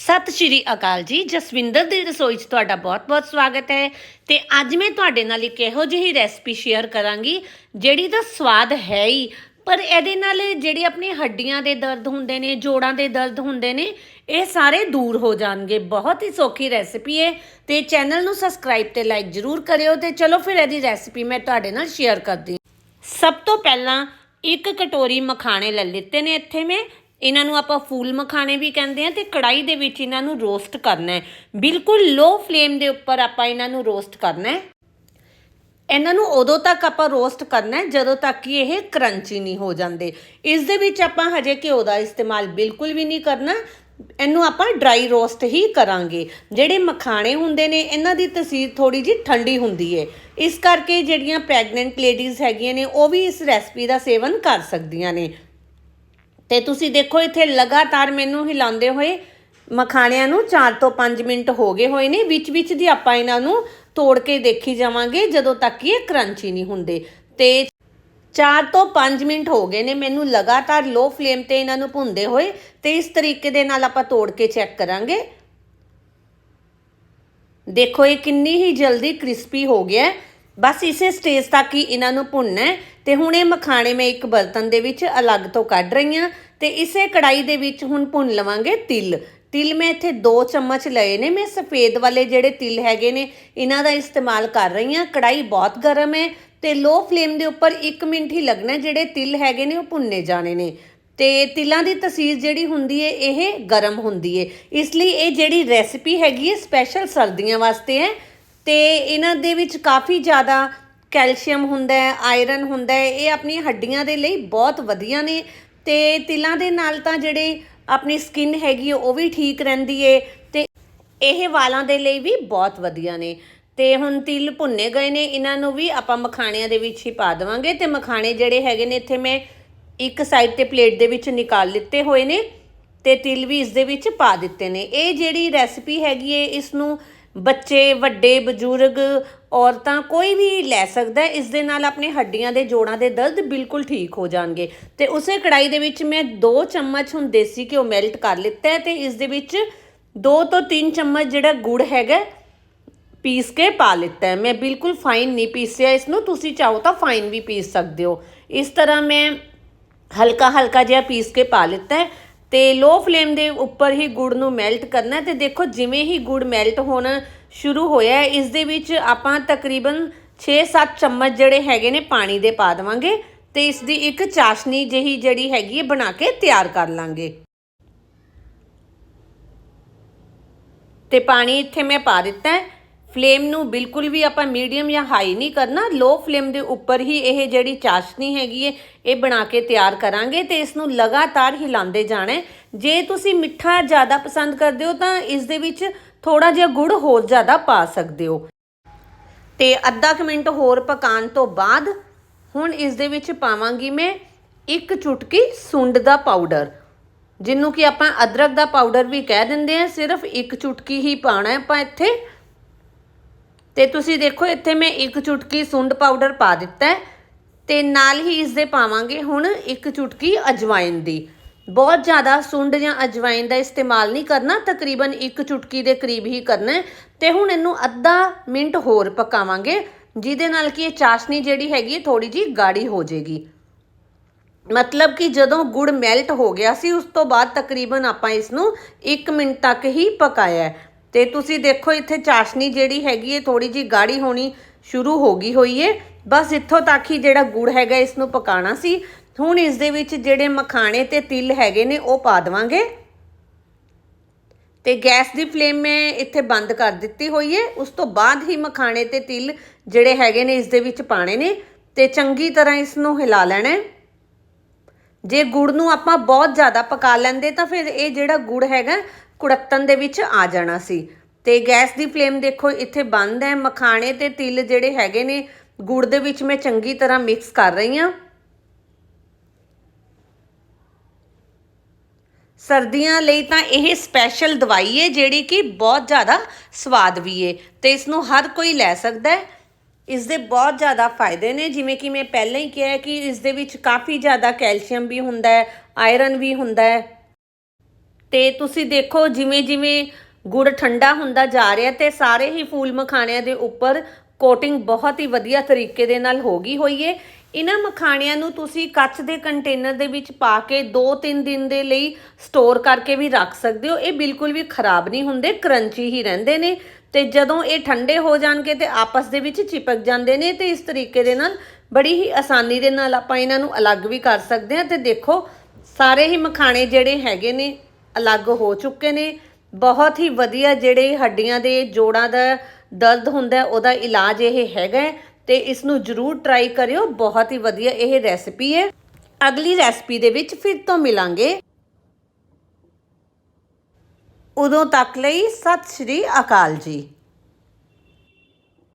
ਸਤਿ ਸ਼੍ਰੀ ਅਕਾਲ ਜੀ, ਜਸਵਿੰਦਰ ਦੀ ਰਸੋਈ 'ਚ ਤੁਹਾਡਾ ਬਹੁਤ-ਬਹੁਤ ਸਵਾਗਤ ਹੈ ਤੇ ਅੱਜ ਮੈਂ ਤੁਹਾਡੇ ਨਾਲ ਇੱਕ ਇਹੋ ਜਿਹੀ ਰੈਸਪੀ ਸ਼ੇਅਰ ਕਰਾਂਗੀ, ਜਿਹੜੀ ਦਾ ਸਵਾਦ ਹੈ ਹੀ, ਪਰ ਇਹਦੇ ਨਾਲ ਜਿਹੜੀ ਆਪਣੀ ਹੱਡੀਆਂ ਦੇ ਦਰਦ ਹੁੰਦੇ ਨੇ, ਜੋੜਾਂ ਦੇ ਦਰਦ ਹੁੰਦੇ ਨੇ, ਇਹ ਸਾਰੇ ਦੂਰ ਹੋ ਜਾਣਗੇ। ਬਹੁਤ ਹੀ ਸੌਖੀ ਰੈਸਪੀ ਹੈ ਤੇ ਚੈਨਲ ਨੂੰ ਸਬਸਕ੍ਰਾਈਬ ਤੇ ਲਾਈਕ ਜਰੂਰ ਕਰਿਓ ਤੇ ਚਲੋ ਫਿਰ ਇਹਦੀ ਰੈਸਪੀ ਮੈਂ ਤੁਹਾਡੇ ਨਾਲ ਸ਼ੇਅਰ ਕਰਦੀ ਸਭ ਤੋਂ ਪਹਿਲਾਂ ਇੱਕ ਕਟੋਰੀ ਮਖਾਣੇ ਲੈ ਲਿੱਤੇ ਨੇ ਇੱਥੇ ਮੈਂ ਇਹਨਾਂ ਨੂੰ ਆਪਾਂ ਫੂਲ ਮਖਾਣੇ ਵੀ ਕਹਿੰਦੇ ਆ ਤੇ ਕੜਾਈ ਦੇ ਵਿੱਚ ਇਹਨਾਂ ਨੂੰ ਰੋਸਟ ਕਰਨਾ ਹੈ। ਬਿਲਕੁਲ ਲੋ ਫਲੇਮ ਦੇ ਉੱਪਰ ਆਪਾਂ ਇਹਨਾਂ ਨੂੰ ਰੋਸਟ ਕਰਨਾ ਹੈ। ਇਹਨਾਂ ਨੂੰ ਉਦੋਂ ਤੱਕ ਆਪਾਂ ਰੋਸਟ ਕਰਨਾ ਹੈ ਜਦੋਂ ਤੱਕ ਕਿ ਇਹ ਕਰੰਚੀ ਨਹੀਂ ਹੋ ਜਾਂਦੇ। ਇਸ ਦੇ ਵਿੱਚ ਆਪਾਂ ਹਜੇ ਘਿਓ ਦਾ ਇਸਤੇਮਾਲ ਬਿਲਕੁਲ ਵੀ ਨਹੀਂ ਕਰਨਾ। ਇਹਨੂੰ ਆਪਾਂ ਡਰਾਈ ਰੋਸਟ ਹੀ ਕਰਾਂਗੇ। ਜਿਹੜੇ ਮਖਾਣੇ ਹੁੰਦੇ ਨੇ, ਇਹਨਾਂ ਦੀ ਤਸੀਰ ਥੋੜੀ ਜਿਹੀ ਠੰਡੀ ਹੁੰਦੀ ਹੈ। ਇਸ ਕਰਕੇ ਜਿਹੜੀਆਂ ਪ੍ਰੈਗਨੈਂਟ ਲੇਡੀਜ਼ ਹੈਗੀਆਂ ਨੇ, ਉਹ ਵੀ ਇਸ ਰੈਸਪੀ ਦਾ ਸੇਵਨ ਕਰ ਸਕਦੀਆਂ ਨੇ। ਤੇ ਤੁਸੀਂ ਦੇਖੋ ਇੱਥੇ ਲਗਾਤਾਰ ਮੈਨੂੰ ਹਿਲਾਉਂਦੇ ਹੋਏ ਮਖਾਣਿਆਂ ਨੂੰ 4 ਤੋਂ 5 ਮਿੰਟ ਹੋ ਗਏ ਹੋਏ ਨੇ। ਵਿੱਚ ਵਿੱਚ ਦੀ ਆਪਾਂ ਇਹਨਾਂ ਨੂੰ ਤੋੜ ਕੇ ਦੇਖੀ ਜਾਵਾਂਗੇ ਜਦੋਂ ਤੱਕ ਕਿ ਇਹ ਕਰੰਚੀ ਨਹੀਂ ਹੁੰਦੇ। ਤੇ 4 ਤੋਂ 5 ਮਿੰਟ ਹੋ ਗਏ ਨੇ ਮੈਨੂੰ ਲਗਾਤਾਰ ਲੋ ਫਲੇਮ ਤੇ ਇਹਨਾਂ ਨੂੰ ਭੁੰਦੇ ਹੋਏ ਤੇ ਇਸ ਤਰੀਕੇ ਦੇ ਨਾਲ ਆਪਾਂ ਤੋੜ ਕੇ ਚੈੱਕ ਕਰਾਂਗੇ। ਦੇਖੋ ਇਹ ਕਿੰਨੀ ਹੀ ਜਲਦੀ ਕ੍ਰਿਸਪੀ ਹੋ ਗਿਆ। ਹੈ ਬਸ ਇਸੇ ਸਟੇਜ ਤੱਕ ਹੀ ਇਹਨਾਂ ਨੂੰ ਭੁੰਨਣਾ ਹੈ ਤੇ ਹੁਣ ਇਹ ਮਖਾਣੇ ਮੈਂ ਇੱਕ ਬਰਤਨ ਦੇ ਵਿੱਚ ਅਲੱਗ ਤੋਂ ਕੱਢ ਰਹੀ ਹਾਂ ਤੇ ਇਸੇ ਕੜਾਈ ਦੇ ਵਿੱਚ ਹੁਣ ਭੁੰਨ ਲਵਾਂਗੇ ਤਿਲ। ਤਿਲ ਮੈਂ ਇੱਥੇ 2 ਚਮਚ ਲਏ ਨੇ, ਮੈਂ ਸਫੇਦ ਵਾਲੇ ਜਿਹੜੇ ਤਿਲ ਹੈਗੇ ਨੇ, ਇਹਨਾਂ ਦਾ ਇਸਤੇਮਾਲ ਕਰ ਰਹੀ ਹਾਂ। ਕੜਾਈ ਬਹੁਤ ਗਰਮ ਹੈ ਤੇ ਲੋ ਫਲੇਮ ਦੇ ਉੱਪਰ 1 ਮਿੰਟ ਹੀ ਲੱਗਣਾ ਜਿਹੜੇ ਤਿਲ ਹੈਗੇ ਨੇ ਉਹ ਭੁੰਨੇ ਜਾਣੇ ਨੇ। ਤੇ ਤਿਲਾਂ ਦੀ ਤਸੀਰ ਜਿਹੜੀ ਹੁੰਦੀ ਹੈ, ਇਹ ਗਰਮ ਹੁੰਦੀ ਹੈ। ਇਸ ਲਈ ਇਹ ਜਿਹੜੀ ਰੈਸਿਪੀ ਹੈਗੀ ਹੈ ਸਪੈਸ਼ਲ ਸਰਦੀਆਂ ਵਾਸਤੇ ਹੈ। ਤੇ ਇਹਨਾਂ ਦੇ ਵਿੱਚ ਕਾਫੀ ਜ਼ਿਆਦਾ ਕੈਲਸ਼ੀਅਮ ਹੁੰਦਾ ਹੈ, ਆਇਰਨ ਹੁੰਦਾ ਹੈ, ਇਹ ਆਪਣੀਆਂ ਹੱਡੀਆਂ ਦੇ ਲਈ ਬਹੁਤ ਵਧੀਆ ਨੇ ਤੇ ਤਿਲਾਂ ਦੇ ਨਾਲ ਤਾਂ ਜਿਹੜੇ ਆਪਣੀ ਸਕਿਨ ਹੈਗੀ ਹੈ ਉਹ ਵੀ ਠੀਕ ਰਹਿੰਦੀ ਹੈ ਤੇ ਇਹ ਵਾਲਾਂ ਦੇ ਲਈ ਵੀ ਬਹੁਤ ਵਧੀਆ ਨੇ ਤੇ ਹੁਣ ਤਿਲ ਭੁੰਨੇ ਗਏ ਨੇ, ਇਹਨਾਂ ਨੂੰ ਵੀ ਆਪਾਂ ਮਖਾਣਿਆਂ ਦੇ ਵਿੱਚ ਹੀ ਪਾ ਦੇਵਾਂਗੇ ਤੇ ਮਖਾਣੇ ਜਿਹੜੇ ਹੈਗੇ ਨੇ ਇੱਥੇ ਮੈਂ ਇੱਕ ਸਾਈਡ ਤੇ ਪਲੇਟ ਦੇ ਵਿੱਚ ਨਿਕਾਲ ਲਿੱਤੇ ਹੋਏ ਨੇ ਤੇ ਤਿਲ ਵੀ ਇਸ ਦੇ ਵਿੱਚ ਪਾ ਦਿੱਤੇ ਨੇ। ਇਹ ਜਿਹੜੀ ਰੈਸਪੀ ਹੈਗੀ ਏ, ਇਸ ਨੂੰ ਬੱਚੇ, ਵੱਡੇ, ਬਜ਼ੁਰਗ, ਔਰਤਾਂ ਕੋਈ ਵੀ ਲੈ ਸਕਦਾ ਹੈ, ਇਸ ਦੇ ਨਾਲ ਆਪਣੇ ਹੱਡੀਆਂ ਦੇ ਜੋੜਾਂ ਦੇ ਦਰਦ ਬਿਲਕੁਲ ਠੀਕ ਹੋ ਜਾਣਗੇ। ਤੇ ਉਸੇ ਕੜਾਈ ਦੇ ਵਿੱਚ ਮੈਂ 2 ਚਮਚ ਹੁਣ ਦੇਸੀ ਘਿਓ ਮੈਲਟ ਕਰ ਲਿੱਤਾ ਹੈ ਤੇ ਇਸ ਦੇ ਵਿੱਚ 2 ਤੋਂ 3 ਚਮਚ ਜਿਹੜਾ ਗੁੜ ਹੈਗਾ, ਪੀਸ ਕੇ ਪਾ ਲਿੱਤਾ ਹੈ। ਮੈਂ ਬਿਲਕੁਲ ਫਾਈਨ ਨਹੀਂ ਪੀਸਿਆ ਇਸ ਨੂੰ ਤੁਸੀਂ ਚਾਹੋ ਤਾਂ ਫਾਈਨ ਵੀ ਪੀਸ ਸਕਦੇ ਹੋ। ਇਸ ਤਰ੍ਹਾਂ ਮੈਂ ਹਲਕਾ ਹਲਕਾ ਜਿਹਾ ਪੀਸ ਕੇ ਪਾ ਲਿੱਤਾ ਹੈ। ਤੇ ਲੋ ਫਲੇਮ ਦੇ ਉੱਪਰ ਹੀ ਗੁੜ ਨੂੰ ਮੈਲਟ ਕਰਨਾ ਹੈ ਤੇ ਦੇਖੋ ਜਿਵੇਂ ਹੀ ਗੁੜ ਮੈਲਟ ਹੋਣਾ ਸ਼ੁਰੂ ਹੋਇਆ ਇਸ ਦੇ ਵਿੱਚ ਆਪਾਂ ਤਕਰੀਬਨ 6-7 ਚਮਚ ਜਿਹੜੇ ਹੈਗੇ ਨੇ ਪਾਣੀ ਦੇ ਪਾ ਦੇਵਾਂਗੇ ਤੇ ਇਸ ਦੀ ਇੱਕ ਚਾਸ਼ਨੀ ਜਿਹੀ ਜਿਹੜੀ ਹੈਗੀ ਹੈ, ਬਣਾ ਕੇ ਤਿਆਰ ਕਰ ਲਾਂਗੇ। ਤੇ ਪਾਣੀ ਇੱਥੇ ਮੈਂ ਪਾ ਦਿੱਤਾ ਹੈ। ਫਲੇਮ ਨੂੰ ਬਿਲਕੁਲ ਵੀ ਆਪਾਂ ਮੀਡੀਅਮ ਜਾਂ ਹਾਈ ਨਹੀਂ ਕਰਨਾ ਲੋ ਫਲੇਮ ਦੇ ਉੱਪਰ ਹੀ ਇਹ ਜਿਹੜੀ ਚਾਸ਼ਨੀ ਹੈਗੀ ਹੈ ਇਹ ਬਣਾ ਕੇ ਤਿਆਰ ਕਰਾਂਗੇ ਤੇ ਇਸ ਨੂੰ ਲਗਾਤਾਰ ਹਿਲਾਉਂਦੇ ਜਾਣਾ ਜੇ ਤੁਸੀਂ ਮਿੱਠਾ ਜ਼ਿਆਦਾ ਪਸੰਦ ਕਰਦੇ ਹੋ ਤਾਂ ਇਸ ਦੇ ਵਿੱਚ ਥੋੜਾ ਜਿਹਾ ਗੁੜ ਹੋਰ ਜ਼ਿਆਦਾ ਪਾ ਸਕਦੇ ਹੋ। ਤੇ ਅੱਧਾ ਕੁ ਮਿੰਟ ਹੋਰ ਪਕਾਉਣ ਤੋਂ ਬਾਅਦ ਹੁਣ ਇਸ ਦੇ ਵਿੱਚ ਪਾਵਾਂਗੀ ਮੈਂ ਇੱਕ ਚੁਟਕੀ ਸੁੰਡ ਦਾ ਪਾਊਡਰ। ਜਿਹਨੂੰ ਕਿ ਆਪਾਂ ਅਦਰਕ ਦਾ ਪਾਊਡਰ ਵੀ ਕਹਿ ਦਿੰਦੇ ਆ ਸਿਰਫ ਇੱਕ ਚੁਟਕੀ ਹੀ ਪਾਣਾ ਹੈ ਆਪਾਂ ਇੱਥੇ। ਤੇ ਤੁਸੀਂ ਦੇਖੋ, ਇੱਥੇ ਮੈਂ ਇੱਕ ਚੁਟਕੀ ਸੁੰਡ ਪਾਊਡਰ ਪਾ ਦਿੱਤਾ ਹੈ ਤੇ ਨਾਲ ਹੀ ਇਸ ਦੇ ਪਾਵਾਂਗੇ ਹੁਣ ਇੱਕ ਚੁਟਕੀ ਅਜਵਾਇਨ ਦੀ। ਬਹੁਤ ਜ਼ਿਆਦਾ ਸੁੰਡ ਜਾਂ ਅਜਵਾਇਨ ਦਾ ਇਸਤੇਮਾਲ ਨਹੀਂ ਕਰਨਾ, ਤਕਰੀਬਨ ਇੱਕ ਚੁਟਕੀ ਦੇ ਕਰੀਬ ਹੀ ਕਰਨਾ ਹੈ। ਤੇ ਹੁਣ ਇਹਨੂੰ ਅੱਧਾ ਮਿੰਟ ਹੋਰ ਪਕਾਵਾਂਗੇ, ਜਿਹਦੇ ਨਾਲ ਕਿ ਇਹ ਚਾਸ਼ਨੀ ਜਿਹੜੀ ਹੈਗੀ ਹੈ ਥੋੜੀ ਜੀ ਗਾੜੀ ਹੋ ਜਾਏਗੀ ਮਤਲਬ ਕਿ ਜਦੋਂ ਗੁੜ ਮੈਲਟ ਹੋ ਗਿਆ ਸੀ, ਉਸ ਤੋਂ ਬਾਅਦ ਤਕਰੀਬਨ ਆਪਾਂ ਇਸ ਨੂੰ 1 ਮਿੰਟ ਤੱਕ ਹੀ ਪਕਾਇਆ ਤੇ ਤੁਸੀਂ ਦੇਖੋ ਇੱਥੇ ਚਾਸ਼ਨੀ ਜਿਹੜੀ ਹੈਗੀ ਹੈ ਥੋੜੀ ਜੀ ਗਾੜੀ ਹੋਣੀ ਸ਼ੁਰੂ ਹੋ ਗਈ ਹੋਈ ਹੈ ਬਸ ਇੱਥੋਂ ਤੱਕ ਹੀ ਜਿਹੜਾ ਗੁੜ ਹੈਗਾ ਇਸ ਨੂੰ ਪਕਾਣਾ ਸੀ। ਹੁਣ ਇਸ ਦੇ ਵਿੱਚ ਜਿਹੜੇ ਮਖਾਣੇ ਤੇ ਤਿਲ ਹੈਗੇ ਨੇ, ਉਹ ਪਾ ਦੇਵਾਂਗੇ। ਤੇ ਗੈਸ ਦੀ ਫਲੇਮ ਮੈਂ ਇੱਥੇ ਬੰਦ ਕਰ ਦਿੱਤੀ ਹੋਈ ਹੈ ਉਸ ਤੋਂ ਬਾਅਦ ਹੀ ਮਖਾਣੇ ਤੇ ਤਿਲ ਜਿਹੜੇ ਹੈਗੇ ਨੇ, ਇਸ ਦੇ ਵਿੱਚ ਪਾਣੇ ਨੇ। ਤੇ ਚੰਗੀ ਤਰ੍ਹਾਂ ਇਸ ਨੂੰ ਹਿਲਾ ਲੈਣਾ ਹੈ। ਜੇ ਗੁੜ ਨੂੰ ਆਪਾਂ ਬਹੁਤ ਜ਼ਿਆਦਾ ਪਕਾ ਲੈਂਦੇ, ਤਾਂ ਫਿਰ ਇਹ ਜਿਹੜਾ ਗੁੜ ਹੈਗਾ ਕੁੜੱਤਨ ਦੇ ਵਿੱਚ ਆ ਜਾਣਾ ਸੀ। ਤੇ ਗੈਸ ਦੀ ਫਲੇਮ ਦੇਖੋ, ਇੱਥੇ ਬੰਦ ਹੈ। ਮਖਾਣੇ ਤੇ ਤਿਲ ਜਿਹੜੇ ਹੈਗੇ ਨੇ, ਗੁੜ ਦੇ ਵਿੱਚ ਮੈਂ ਚੰਗੀ ਤਰ੍ਹਾਂ ਮਿਕਸ ਕਰ ਰਹੀ ਹਾਂ। ਸਰਦੀਆਂ ਲਈ ਤਾਂ ਇਹ ਸਪੈਸ਼ਲ ਦਵਾਈ ਹੈ, ਜਿਹੜੀ ਕਿ ਬਹੁਤ ਜ਼ਿਆਦਾ ਸਵਾਦ ਵੀ ਹੈ ਤੇ ਇਸ ਨੂੰ ਹਰ ਕੋਈ ਲੈ ਸਕਦਾ ਹੈ। ਇਸ ਦੇ ਬਹੁਤ ਜ਼ਿਆਦਾ ਫਾਇਦੇ ਨੇ, ਜਿਵੇਂ ਕਿ ਮੈਂ ਪਹਿਲਾਂ ਹੀ ਕਿਹਾ ਕਿ ਇਸ ਦੇ ਵਿੱਚ ਕਾਫੀ ਜ਼ਿਆਦਾ ਕੈਲਸ਼ੀਅਮ ਵੀ ਹੁੰਦਾ ਹੈ, ਆਇਰਨ ਵੀ ਹੁੰਦਾ ਹੈ। ਤੇ ਤੁਸੀਂ ਦੇਖੋ ਜਿਵੇਂ ਜਿਵੇਂ ਗੁੜ ਠੰਡਾ ਹੁੰਦਾ ਜਾ ਰਿਹਾ ਤੇ ਸਾਰੇ ਹੀ ਫੂਲ ਮਖਾਣਿਆਂ ਦੇ ਉੱਪਰ ਕੋਟਿੰਗ ਬਹੁਤ ਹੀ ਵਧੀਆ ਤਰੀਕੇ ਦੇ ਨਾਲ ਹੋ ਗਈ ਹੋਈ ਏ। ਇਹਨਾਂ ਮਖਾਣਿਆਂ ਨੂੰ ਤੁਸੀਂ ਕੱਚ ਦੇ ਕੰਟੇਨਰ ਦੇ ਵਿੱਚ ਪਾ ਕੇ 2-3 ਦਿਨ ਦੇ ਲਈ ਸਟੋਰ ਕਰਕੇ ਵੀ ਰੱਖ ਸਕਦੇ ਹੋ। ਇਹ ਬਿਲਕੁਲ ਵੀ ਖਰਾਬ ਨਹੀਂ ਹੁੰਦੇ ਕਰੰਚੀ ਹੀ ਰਹਿੰਦੇ ਨੇ ਤੇ ਜਦੋਂ ਇਹ ਠੰਡੇ ਹੋ ਜਾਣਗੇ ਤੇ ਆਪਸ ਦੇ ਵਿੱਚ ਚਿਪਕ ਜਾਂਦੇ ਨੇ ਤੇ ਇਸ ਤਰੀਕੇ ਦੇ ਨਾਲ ਬੜੀ ਹੀ ਆਸਾਨੀ ਦੇ ਨਾਲ ਆਪਾਂ ਇਹਨਾਂ ਨੂੰ ਅਲੱਗ ਵੀ ਕਰ ਸਕਦੇ ਹਾਂ। ਤੇ ਦੇਖੋ, ਸਾਰੇ ਹੀ ਮਖਾਣੇ ਜਿਹੜੇ ਹੈਗੇ ਨੇ ਅਲੱਗ ਹੋ ਚੁੱਕੇ ਨੇ। ਬਹੁਤ ਹੀ ਵਧੀਆ ਜਿਹੜੇ ਹੱਡੀਆਂ ਦੇ ਜੋੜਾਂ ਦਾ ਦਰਦ ਹੁੰਦਾ ਉਹਦਾ ਇਲਾਜ ਇਹ ਹੈਗਾ ਹੈ ਤੇ ਇਸ ਨੂੰ ਜਰੂਰ ਟਰਾਈ ਕਰਿਓ। ਬਹੁਤ ਹੀ ਵਧੀਆ ਇਹ ਰੈਸਪੀ ਹੈ। ਅਗਲੀ ਰੈਸਪੀ ਦੇ ਵਿੱਚ ਫਿਰ ਤੋਂ ਮਿਲਾਂਗੇ। ਉਦੋਂ ਤੱਕ ਲਈ ਸਤਿ ਸ਼੍ਰੀ ਅਕਾਲ ਜੀ।